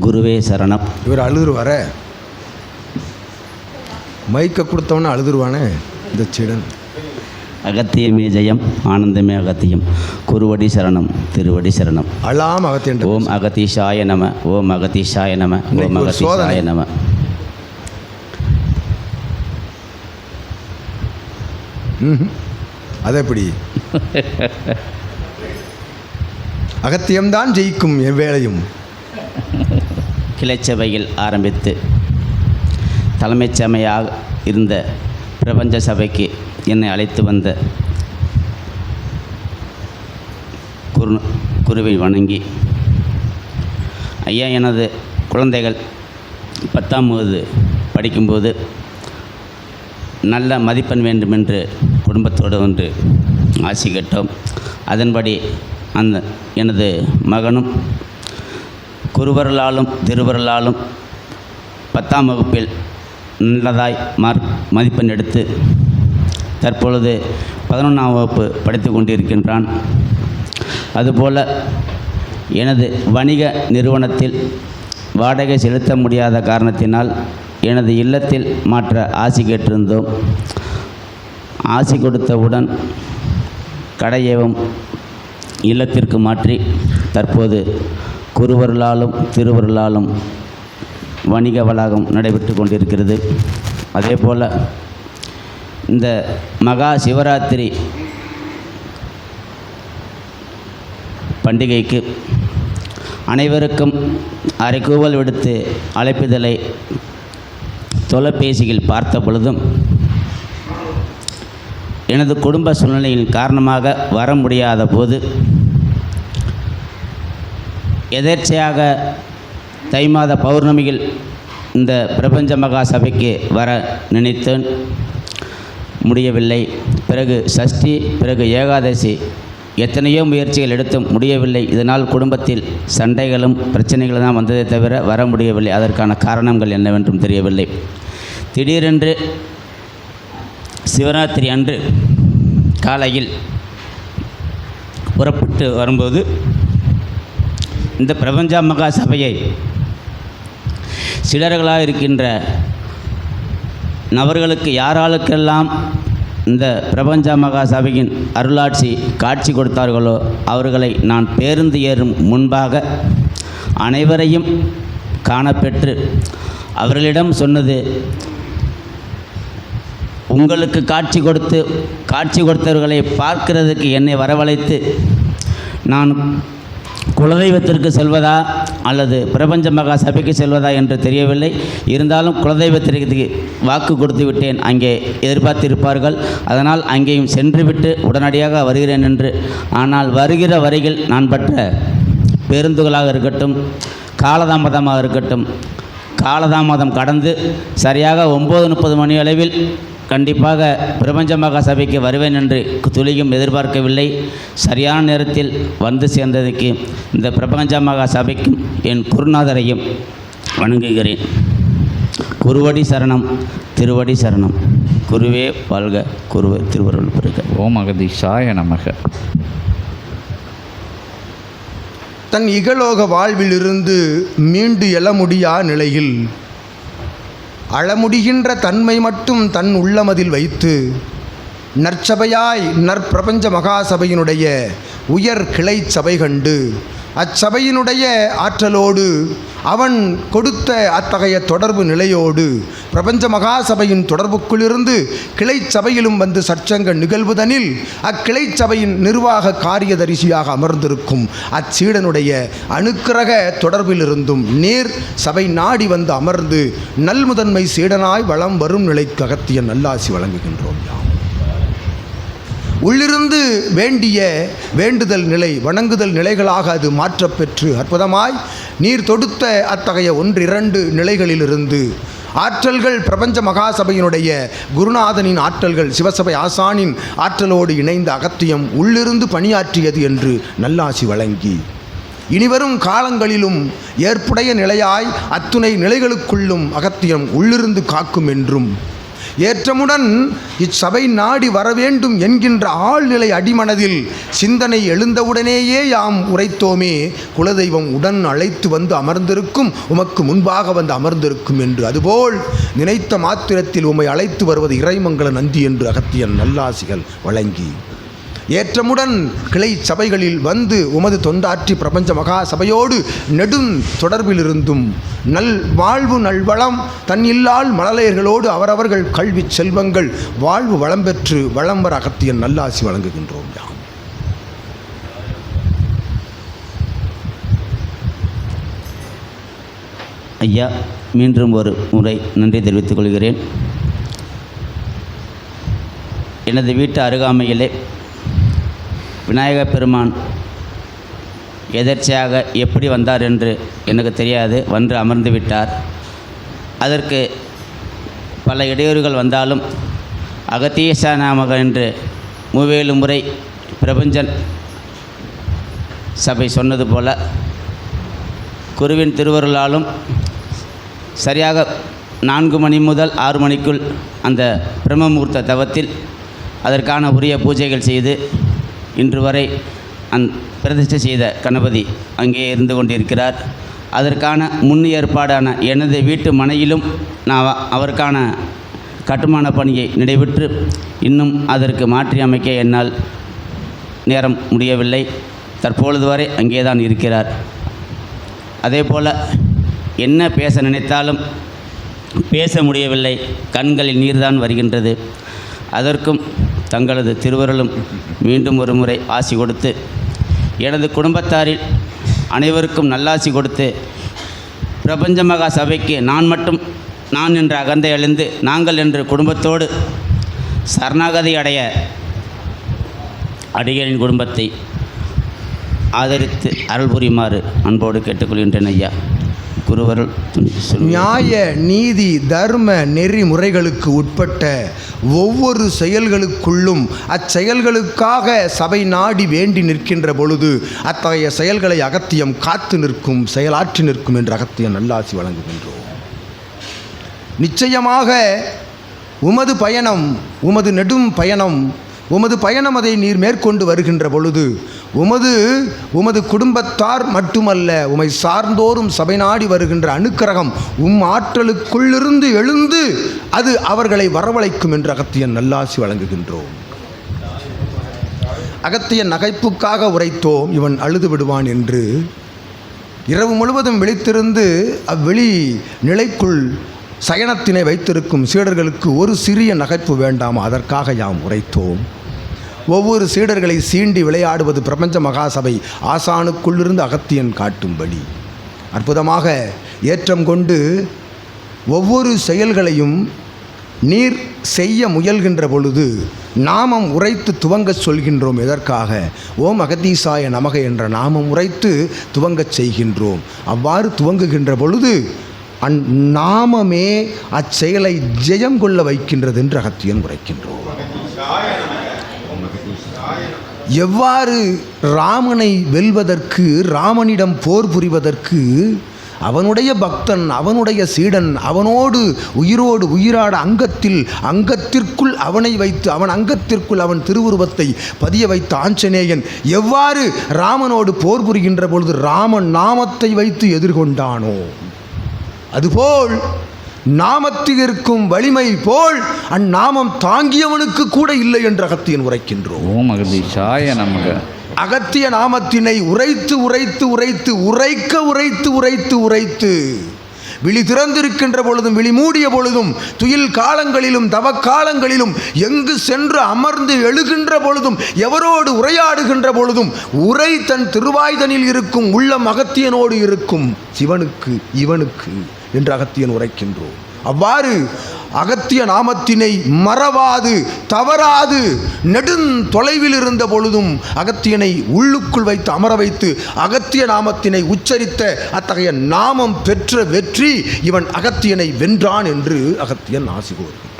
குருவே சரணம். இவர் அழுதுருவார? மைக்கை கொடுத்தவன அழுதுருவானே? இந்த சீடன். அகத்தியமே ஜெயம் ஆனந்தமே அகத்தியம். குருவடி சரணம் திருவடி சரணம். அழாம அகத்தியன்ற ஓம் அகதீஷாய நம ஓம் அகதீஷாய நம ஓம் சோதனை. நம. அது எப்படி? அகத்தியம்தான் ஜெயிக்கும் எவ்வேளையும். கிளைச்சபையில் ஆரம்பித்து தலைமைச்சமையாக இருந்த பிரபஞ்ச சபைக்கு என்னை அழைத்து வந்த குரு குருவை வணங்கி ஐயா எனது குழந்தைகள் பத்தாம் வகுது படிக்கும்போது நல்ல மதிப்பெண் வேண்டும் என்று குடும்பத்தோடு ஒன்று ஆசி கேட்டோம் அதன்படி அந்த எனது மகனும் குருவர்களாலும் திருவர்களாலும் பத்தாம் வகுப்பில் நல்லதாய் மார்க் மதிப்பெண் எடுத்து தற்பொழுது பதினொன்றாம் வகுப்பு படித்து கொண்டிருக்கின்றான். அதுபோல் எனது வணிக நிறுவனத்தில் வாடகை செலுத்த முடியாத காரணத்தினால் எனது இல்லத்தில் மாற்ற ஆசி கேட்டிருந்தோம். ஆசி கொடுத்தவுடன் கடையவும் இல்லத்திற்கு மாற்றி தற்போது குருவர்களாலும் திருவர்களாலும் வணிக வளாகம் நடைபெற்று கொண்டிருக்கிறது. அதே போல் இந்த மகா சிவராத்திரி பண்டிகைக்கு அனைவருக்கும் அறைகூவல் விடுத்து அழைப்புதலை தொலைபேசியில் பார்த்த பொழுதும் எனது குடும்ப சூழ்நிலையின் காரணமாக வர முடியாத போது எதேர்ச்சையாக தை மாத பௌர்ணமியில் இந்த பிரபஞ்ச மகா சபைக்கு வர நினைத்தேன். முடியவில்லை. பிறகு சஷ்டி பிறகு ஏகாதசி. எத்தனையோ முயற்சிகள் எடுத்தும் முடியவில்லை. இதனால் குடும்பத்தில் சண்டைகளும் பிரச்சனைகளும் தான் வந்ததே தவிர வர முடியவில்லை. அதற்கான காரணங்கள் என்னவென்றும் தெரியவில்லை. திடீரென்று சிவராத்திரி அன்று காலையில் புறப்பட்டு வரும்போது இந்த பிரபஞ்ச மகா சபையை சிலர்களாக இருக்கின்ற நபர்களுக்கு யாராளுக்கெல்லாம் இந்த பிரபஞ்ச மகா சபையின் அருளாட்சி காட்சி கொடுத்தார்களோ அவர்களை நான் பேருந்து ஏறும் முன்பாக அனைவரையும் காணப்பெற்று அவர்களிடம் சொன்னது உங்களுக்கு காட்சி கொடுத்து காட்சி கொடுத்தவர்களை பார்க்கிறதுக்கு என்னை வரவழைத்து நான் குலதெய்வத்திற்கு செல்வதா அல்லது பிரபஞ்ச மகா சபைக்கு செல்வதா என்று தெரியவில்லை. இருந்தாலும் குலதெய்வத்திற்கு வாக்கு கொடுத்து விட்டேன். அங்கே எதிர்பார்த்திருப்பார்கள். அதனால் அங்கேயும் சென்றுவிட்டு உடனடியாக வருகிறேன் என்று. ஆனால் வருகிற வரையில் நான் பற்ற பேருந்துகளாக இருக்கட்டும் காலதாமதமாக இருக்கட்டும் காலதாமதம் கடந்து சரியாக ஒம்பது முப்பது மணி அளவில் கண்டிப்பாக பிரபஞ்ச மகா சபைக்கு வருவேன் என்று துளியும் எதிர்பார்க்கவில்லை. சரியான நேரத்தில் வந்து சேர்ந்ததுக்கு இந்த பிரபஞ்ச மகா சபைக்கும் என் குருநாதரையும் வணங்குகிறேன். குருவடி சரணம் திருவடி சரணம். குருவே வாழ்க குருவே திருவருள் பெருக. ஓம் அகதீஷாய நமக. தன் இகலோக வாழ்விலிருந்து மீண்டு எழ முடியா நிலையில் அழமுடிகின்ற தன்மை மட்டும் தன் உள்ளமதில் வைத்து நற்சபையாய் நற்பிரபஞ்ச மகாசபையினுடைய உயர் கிளை சபை கண்டு அச்சபையினுடைய ஆற்றலோடு அவன் கொடுத்த அத்தகைய தொடர்பு நிலையோடு பிரபஞ்ச மகாசபையின் தொடர்புக்குள்ளிருந்து கிளை சபையிலும் வந்து சற்சங்க நிகழ்வுதனில் அக்கிளை சபையின் நிர்வாக காரியதரிசியாக அமர்ந்திருக்கும் அச்சீடனுடைய அணுக்கிரக தொடர்பிலிருந்தும் நேர் சபை நாடி வந்து அமர்ந்து நல்முதன்மை சீடனாய் வளம் வரும் நிலைக்கு அகத்திய நல்லாசி வழங்குகின்றோம். யாம் உள்ளிருந்து வேண்டிய வேண்டுதல் நிலை வணங்குதல் நிலைகளாக அது மாற்றப்பெற்று அற்புதமாய் நீர் தொடுத்த அத்தகைய ஒன்றிரண்டு நிலைகளிலிருந்து ஆற்றல்கள் பிரபஞ்ச மகாசபையினுடைய குருநாதனின் ஆற்றல்கள் சிவசபை ஆசானின் ஆற்றலோடு இணைந்த அகத்தியம் உள்ளிருந்து பணியாற்றியது என்று நல்லாசி வழங்கி. இனிவரும் காலங்களிலும் ஏற்புடைய நிலையாய் அத்துணை நிலைகளுக்குள்ளும் அகத்தியம் உள்ளிருந்து காக்கும் என்றும் ஏற்றமுடன் இச்சபை நாடி வர வேண்டும் என்கின்ற ஆழ்நிலை அடிமனதில் சிந்தனை எழுந்தவுடனேயே யாம் உரைத்தோமே குலதெய்வம் உடன் அழைத்து வந்து அமர்ந்திருக்கும் உமக்கு முன்பாக வந்து அமர்ந்திருக்கும் என்று. அதுபோல் நினைத்த மாத்திரத்தில் உம்மை அழைத்து வருவது இறைமங்கல நந்தி என்று அகத்தியன் நல்லாசிகள் வழங்கி ஏற்றமுடன் கிளை சபைகளில் வந்து உமது தொண்டாற்றி பிரபஞ்ச மகா சபையோடு நெடும் தொடர்பிலிருந்தும் நல் வாழ்வு நல்வளம் தன்னில்லால் மழலையர்களோடு அவரவர்கள் கல்வி செல்வங்கள் வாழ்வு வளம் பெற்று வளம் வர அகத்தியன் நல்லாசி வழங்குகின்றோம் யாம். ஐயா மீண்டும் ஒரு முறை நன்றி தெரிவித்துக் கொள்கிறேன். எனது வீட்டு அருகாமையிலே விநாயகப் பெருமான் எதர்ச்சியாக எப்படி வந்தார் என்று எனக்கு தெரியாது. வந்து அமர்ந்து விட்டார். அதற்கு பல இடையூறுகள் வந்தாலும் அகத்தீச நாமக என்று மூவேலு முறை பிரபஞ்சன் சபை சொன்னது போல குருவின் திருவருளாலும் சரியாக நான்கு மணி முதல் ஆறு மணிக்குள் அந்த பிரம்மமுகூர்த்த தவத்தில் அதற்கான உரிய பூஜைகள் செய்து இன்று வரை அந் பிரதிஷ்டை செய்த கணபதி அங்கே இருந்து கொண்டிருக்கிறார். அதற்கான முன் ஏற்பாடான எனது வீட்டு மனையிலும் நான் அவருக்கான கட்டுமான பணியை நிறைவேற்று இன்னும் அதற்கு மாற்றி அமைக்க என்னால் நேரம் முடியவில்லை. தற்பொழுது வரை அங்கேதான் இருக்கிறார். அதே போல் என்ன பேச நினைத்தாலும் பேச முடியவில்லை. கண்களில் நீர்தான் வருகின்றது. அதற்கும் தங்களது திருவருளும் மீண்டும் ஒரு முறை ஆசி கொடுத்து எனது குடும்பத்தாரில் அனைவருக்கும் நல்லாசி கொடுத்து பிரபஞ்ச மகா சபைக்கு நான் மட்டும் நான் என்ற அகந்தை எழுந்து நாங்கள் என்று குடும்பத்தோடு சரணாகதி அடைய அடிகளின் குடும்பத்தை ஆதரித்து அருள் புரியுமாறு அன்போடு கேட்டுக்கொள்கின்றேன் ஐயா. குருவருள் நியாய நீதி தர்ம நெறிமுறைகளுக்கு உட்பட்ட ஒவ்வொரு செயல்களுக்குள்ளும் அச்செயல்களுக்காக சபை நாடி வேண்டி நிற்கின்ற பொழுது அத்தகைய செயல்களை அகத்தியம் காத்து நிற்கும் செயலாற்றி நிற்கும் என்று அகத்தியம் நல்லாசி வழங்குகின்றோம். நிச்சயமாக உமது பயணம் உமது நெடும் பயணம் உமது பயணம் அதை நீர் மேற்கொண்டு வருகின்ற பொழுது உமது உமது குடும்பத்தார் மட்டுமல்ல உமை சார்ந்தோறும் சபை நாடி வருகின்ற அணுக்கரகம் உம் ஆற்றலுக்குள்ளிருந்து எழுந்து அது அவர்களை வரவழைக்கும் என்று அகத்தியன் நல்லாசி வழங்குகின்றோம். அகத்தியன் நகைப்புக்காக உரைத்தோம் இவன் அழுது விடுவான் என்று. இரவு முழுவதும் விழித்திருந்து அவ்வெளி நிலைக்குள் சயனத்தினை வைத்திருக்கும் சீடர்களுக்கு ஒரு சிறிய நகைப்பு வேண்டாம்? அதற்காக யாம் உரைத்தோம். ஒவ்வொரு சீடர்களை சீண்டி விளையாடுவது பிரபஞ்ச மகாசபை. ஆசானுக்குள்ளிருந்து அகத்தியன் காட்டும்படி. அற்புதமாக ஏற்றம் கொண்டு ஒவ்வொரு செயல்களையும் நீர் செய்ய முயல்கின்ற பொழுது நாமம் உரைத்து துவங்கச் சொல்கின்றோம். எதற்காக? ஓம் அகதீசாய நமக என்ற நாமம் உரைத்து துவங்கச் செய்கின்றோம். அவ்வாறு துவங்குகின்ற பொழுது அந் நாமமே அச்செயலை ஜெயம் கொள்ள வைக்கின்றது என்று அகத்தியன் உரைக்கின்றோம். எவ்வாறு ராமனை வெல்வதற்கு ராமனிடம் போர் புரிவதற்கு அவனுடைய பக்தன் அவனுடைய சீடன் அவனோடு உயிரோடு உயிராட அங்கத்தில் அங்கத்திற்குள் அவனை வைத்து அவன் அங்கத்திற்குள் அவன் திருவுருவத்தை பதிய வைத்த ஆஞ்சநேயன் எவ்வாறு ராமனோடு போர் புரிகின்ற பொழுது ராமன் நாமத்தை வைத்து எதிர்கொண்டானோ. அதுபோல் நாமத்தில் இருக்கும் வலிமை போல் அந்நாமம் தாங்கியவனுக்கு கூட இல்லை என்று அகத்தியன் உரைக்கின்றோம். ஓம் அகதீஷாய நமக. அகத்திய நாமத்தினை உரைத்து உரைத்து உரைத்து உரைக்க உரைத்து உரைத்து உரைத்து விழி திறந்திருக்கின்ற பொழுதும் விழி மூடிய பொழுதும் துயில் காலங்களிலும் தவக்காலங்களிலும் எங்கு சென்று அமர்ந்து எழுகின்ற பொழுதும் எவரோடு உரையாடுகின்ற பொழுதும் உரை தன் திருவாய்தனில் இருக்கும் உள்ளம் அகத்தியனோடு இருக்கும் சிவனுக்கு இவனுக்கு. என்று அகத்தியன் உரைக்கின்றோம். அவ்வாறு அகத்திய நாமத்தினை மறவாது தவறாது நெடுந் தொலைவில் இருந்த பொழுதும் அகத்தியனை உள்ளுக்குள் வைத்து அமர வைத்து அகத்திய நாமத்தினை உச்சரித்த அத்தகைய நாமம் பெற்ற வெற்றி இவன் அகத்தியனை வென்றான் என்று அகத்தியன் ஆசி கூறுகின்றான்.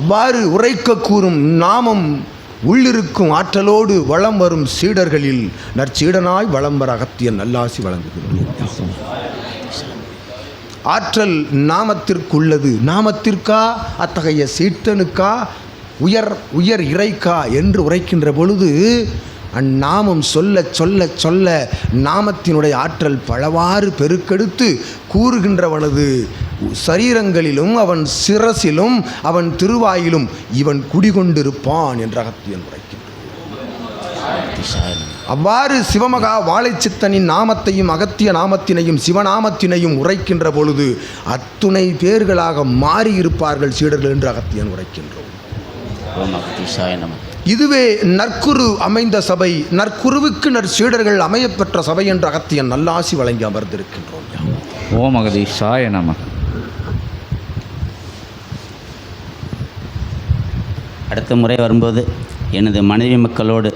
அவ்வாறு உரைக்க கூறும் நாமம் உள்ளிருக்கும் ஆற்றலோடு வளம் வரும் சீடர்களில் நற்சீடனாய் வளம் வர அகத்தியன் நல்லாசி வழங்குகின்றோம் ஆற்றல் நாமத்திற்குள்ளது. நாமத்திற்கா? அத்தகைய சீட்டனுக்கா உயர் உயர் இறைக்கா? என்று உரைக்கின்ற பொழுது அந்நாமம் சொல்ல சொல்ல சொல்ல நாமத்தினுடைய ஆற்றல் பலவாறு பெருக்கெடுத்து கூறுகின்றவனது. சரீரங்களிலும் அவன் சிரசிலும் அவன் திருவாயிலும் இவன் குடிகொண்டிருப்பான் என்ற அகத்தியன் உரைக்கின்றான். அவ்வாறு சிவமகா வாழைச்சித்தனின் நாமத்தையும் அகத்திய நாமத்தினையும் சிவநாமத்தினையும் உரைக்கின்ற பொழுது அத்துணை பேர்களாக மாறியிருப்பார்கள் சீடர்கள் என்று அகத்தியன் உரைக்கின்றோம். நம. இதுவே நற்குரு அமைந்த சபை நற்குருவுக்கு நற்சீடர்கள் அமையப்பெற்ற சபை என்ற அகத்தியன் நல்லாசி வழங்கி அமர்ந்திருக்கின்றோம். ஓம் அகதீஷாய நமக அடுத்த முறை வரும்போது எனது மனைவி மக்களோடு